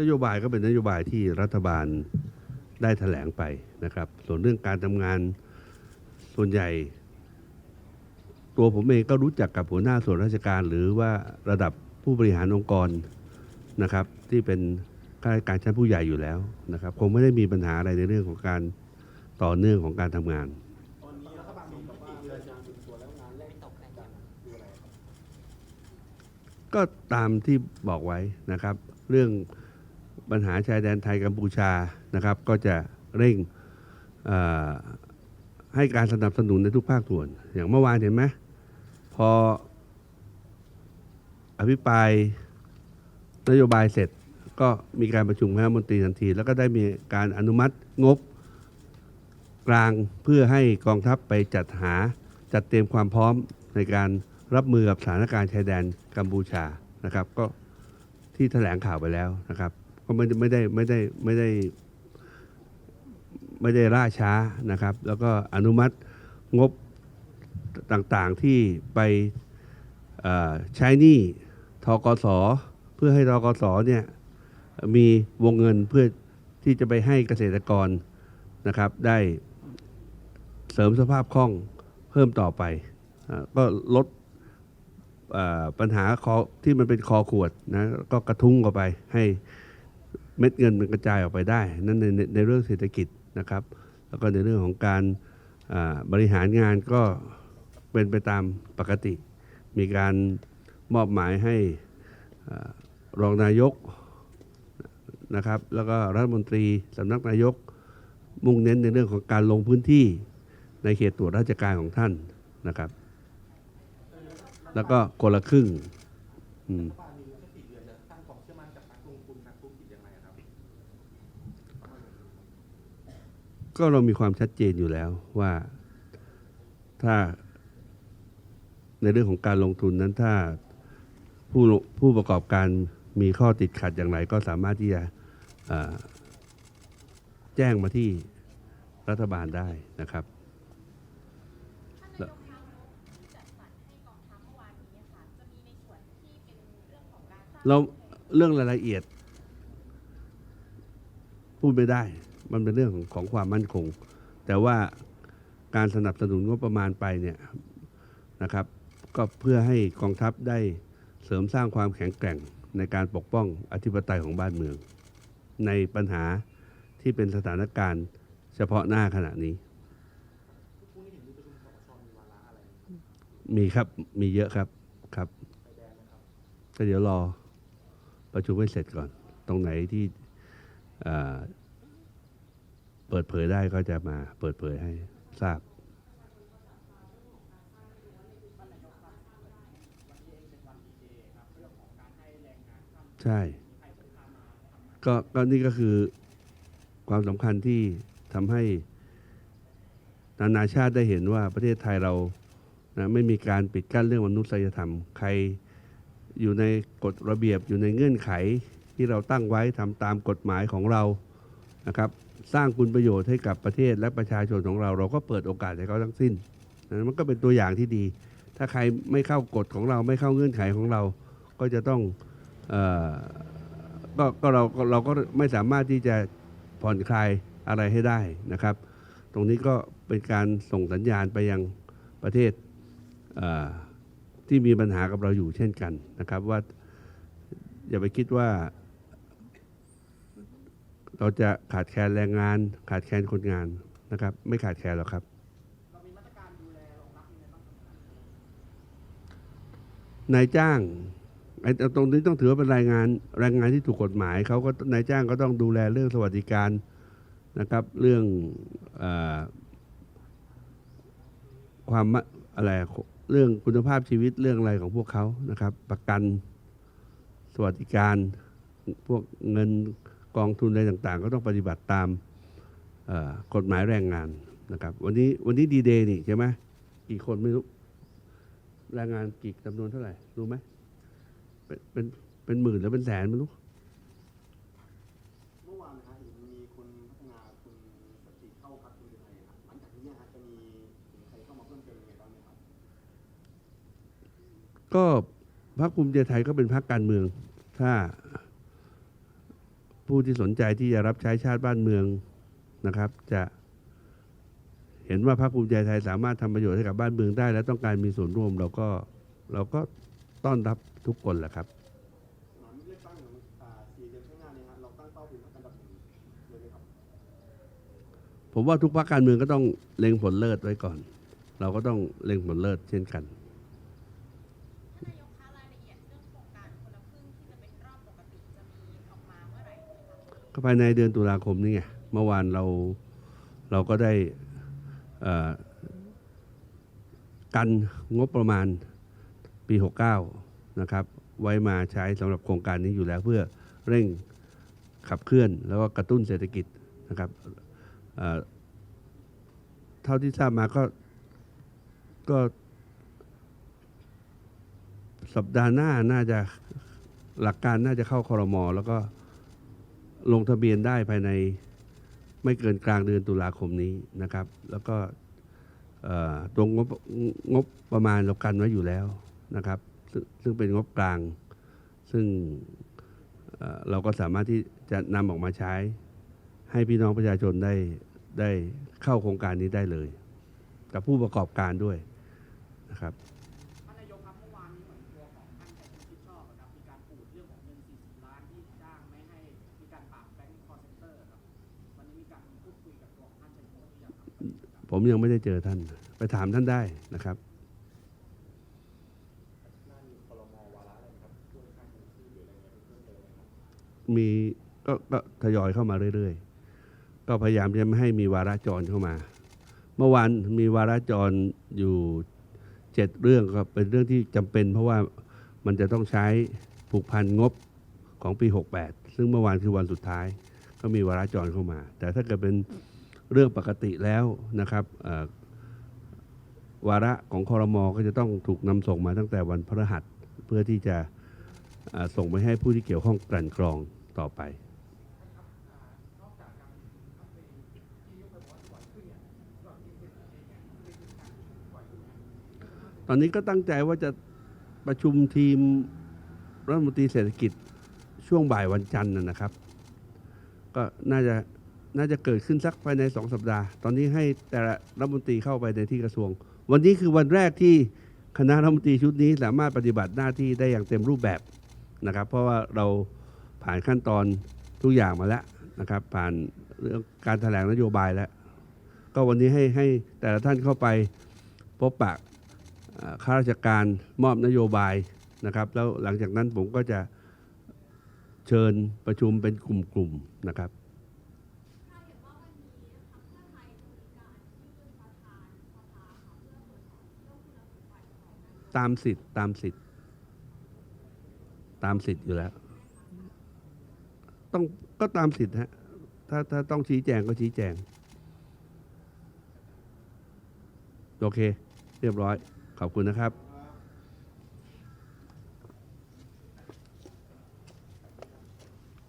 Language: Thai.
นโยบายก็เป็นนโยบายที่รัฐบาลได้แถลงไปนะครับ ส่วนเรื่องการทำงานส่วนใหญ่ ตัวผมเองก็รู้จักกับหัวหน้าส่วนราชการ หรือว่าระดับผู้บริหารองค์กรนะครับ ที่เป็นข้าราชการชั้นผู้ใหญ่อยู่แล้วนะครับ คงไม่ได้มีปัญหาอะไรในเรื่องของการต่อเนื่องของการทำงาน ก็ตามที่บอกไว้นะครับ เรื่อง ปัญหาชายแดนไทยกัมพูชานะครับ ก็จะเร่งให้การสนับสนุนในทุกภาคส่วน อย่างเมื่อวานเห็นไหมพออภิปรายนโยบายเสร็จก็มีการประชุมคณะมนตรีทันที แล้วก็ได้มีการอนุมัติงบกลางเพื่อให้กองทัพไปจัดหาจัดเตรียมความพร้อมในการรับมือกับสถานการณ์ชายแดนกัมพูชานะครับ ก็ที่แถลงข่าวไปแล้วนะครับ ก็ไม่ได้ไม่ได้ไม่ได้ไม่ได้ไม่ได้ล่าช้านะครับ แล้วก็อนุมัติงบต่างๆที่ไปใช้หนี้ทกสเพื่อให้ทกสเนี่ยมีวงเงินเพื่อที่จะไปให้เกษตรกรนะครับ ได้เสริมสภาพคล่องเพิ่มต่อไปอก็ลดปัญหาคอที่มันเป็นคอขวดนะก็กระทุ้งออกไปให้ เม็ดเงินมันกระจายออกไปได้ นั่นในในในเรื่องเศรษฐกิจนะครับ แล้วก็ในเรื่องของการบริหารงานก็เป็นไปตามปกติ มีการมอบหมายให้อรองนายกนะครับ แล้วก็รัฐมนตรีสำนักนายกมุ่งเน้นในเรื่องของการลงพื้นที่ในเขตตรวจราชการของท่านนะครับ แล้วก็คนละครึ่งอืม ก็เรามีความชัดเจนอยู่แล้วว่าถ้าในเรื่องของการลงทุนนั้นถ้าผู้ผู้ประกอบการมีข้อติดขัดอย่างไรก็สามารถที่จะแจ้งมาที่รัฐบาลได้นะครับเราเรื่องรายละเอียด พูดไม่ได้ มันเป็นเรื่องของของความมั่นคง แต่ว่าการสนับสนุนงบประมาณไปเนี่ยนะครับ ก็เพื่อให้กองทัพได้เสริมสร้างความแข็งแกร่งในการปกป้องอธิปไตยของบ้านเมือง ในปัญหาที่เป็นสถานการณ์เฉพาะหน้าขณะนี้ มีครับมีเยอะครับครับก็เดี๋ยวรอประชุมให้เสร็จก่อน ตรงไหนที่ เปิดเผยได้ก็จะมาเปิดเผยให้ทราบ ใช่ ก็ก็นี่ก็คือความสำคัญที่ทำให้นานาชาติได้เห็นว่าประเทศไทยเรานะไม่มีการปิดกั้นเรื่องมนุษยธรรม ใครอยู่ในกฎระเบียบอยู่ในเงื่อนไขที่เราตั้งไว้ทำตามกฎหมายของเรานะครับ สร้างคุณประโยชน์ให้กับประเทศและประชาชนของเรา เราก็เปิดโอกาสให้เขาทั้งสิ้นนะมันก็เป็นตัวอย่างที่ดี ถ้าใครไม่เข้ากฎของเราไม่เข้าเงื่อนไขของเรา ก็จะต้องออก็ก็เราก็เราก็ไม่สามารถที่จะผ่อนคลายอะไรให้ได้นะครับ ตรงนี้ก็เป็นการส่งสัญญาณไปยังประเทศเที่มีปัญหากับเราอยู่เช่นกันนะครับ ว่าอย่าไปคิดว่า เราจะขาดแคลนแรงงาน ขาดแคลนคนงานนะครับ ไม่ขาดแคลนหรอกครับนายจ้างไอ้ตรงนี้ต้องถือว่าเป็นรายงานแรงงานที่ถูกกฎหมายเขาก็นายจ้างก็ต้องดูแลเรื่องสวัสดิการนะครับ เรื่องอความอะไรเรื่องคุณภาพชีวิตเรื่องอะไรของพวกเขานะครับ ประกันสวัสดิการพวกเงิน กองทุนอะไรต่างๆ ก็ต้องปฏิบัติตามเอ่อกฎหมายแรงงานนะครับ วันนี้วันนี้ดีเดย์นี่ใช่ไหมกี่คนไม่รู้แรงงานกี่จำนวนเท่าไหร่ รู้ไหมเป็นเป็นเป็นหมื่นหรือเป็นแสนไม่รู้เมื่อวานนะครับเห็นมีคุณพัฒนาคุณสติเข้าพักคุณไทยครับหลังจากนี้ฮะจะมีใครเข้ามาเพิ่มเติมยังไงบ้างไหมครับก็พรรคภูมิใจไทยก็เป็นพรรคการเมือง ถ้า ผู้ที่สนใจที่จะรับใช้ชาติบ้านเมืองนะครับ จะเห็นว่าพรรคภูมิใจไทยสามารถทำประโยชน์ให้กับบ้านเมืองได้ และต้องการมีส่วนร่วมเราก็เราก็ต้อนรับทุกคนแหละครับสนามเลือกตั้งอ่าสี่เดือนข้างหน้าเนี่ยฮะเราตั้งเป้าเป็นอันดับหนึ่งเลยไหมครับผมว่าทุกพรรคการเมืองก็ต้องเล็งผลเลิศไว้ก่อน เราก็ต้องเล็งผลเลิศเช่นกัน ก็ภายในเดือนตุลาคมนี่ไงเมื่อวานเราเราก็ได้กันงบประมาณปี 69 นะครับ ไว้มาใช้สำหรับโครงการนี้อยู่แล้วเพื่อเร่งขับเคลื่อน แล้วก็กระตุ้นเศรษฐกิจนะครับเอ่อเท่าที่ทราบมาก็ก็สัปดาห์หน้าน่าจะหลักการน่าจะเข้าคอรมอแล้วก็ ลงทะเบียนได้ภายในไม่เกินกลางเดือนตุลาคมนี้นะครับ แล้วก็ตรงงบงบประมาณเรากันไว้อยู่แล้วนะครับซึ่งซึ่งเป็นงบกลาง ซึ่งเเราก็สามารถที่จะนำออกมาใช้ ให้พี่น้องประชาชนได้ได้เข้าโครงการนี้ได้เลย กับผู้ประกอบการด้วยนะครับ ผมยังไม่ได้เจอท่าน ไปถามท่านได้นะครับมีก็ก็ทยอยเข้ามาเรื่อยๆ ก็พยายามจะไม่ให้มีวาระจรเข้ามา เมื่อวานมีวาระจรอยู่เจ็ดเรื่องก็เป็นเรื่องที่จำเป็น เพราะว่ามันจะต้องใช้ผูกพันงบของปี 68 ซึ่งเมื่อวานคือวันสุดท้าย ก็มีวาระจรเข้ามา แต่ถ้าเกิดเป็น เรื่องปกติแล้วนะครับวาระของคอรมอก็จะต้องถูกนำส่งมาตั้งแต่วันพฤหัสเพื่อที่จะส่งไปให้ผู้ที่เกี่ยวข้องกลั่นกรองต่อไปตอนนี้ก็ตั้งใจว่าจะประชุมทีมรัฐมนตรีเศรษฐกิจช่วงบ่ายวันจันทร์นะครับ ก็น่าจะ น่าจะเกิดขึ้นสักภายในสองสัปดาห์ ตอนนี้ให้แต่ละรัฐมนตรีเข้าไปในที่กระทรวง วันนี้คือวันแรกที่คณะรัฐมนตรีชุดนี้สามารถปฏิบัติหน้าที่ได้อย่างเต็มรูปแบบนะครับ เพราะว่าเราผ่านขั้นตอนทุกอย่างมาแล้วนะครับ ผ่านเรื่องการแถลงนโยบายแล้ว ก็วันนี้ให้ให้แต่ละท่านเข้าไปพบปะข้าราชการมอบนโยบายนะครับ แล้วหลังจากนั้นผมก็จะเชิญประชุมเป็นกลุ่มๆนะครับ ตามสิทธิ์ตามสิทธิ์ ตามสิทธิ์อยู่แล้ว ต้องก็ตามสิทธิ์ฮะถ้าถ้าต้องชี้แจงก็ชี้แจง โอเค เรียบร้อย ขอบคุณนะครับ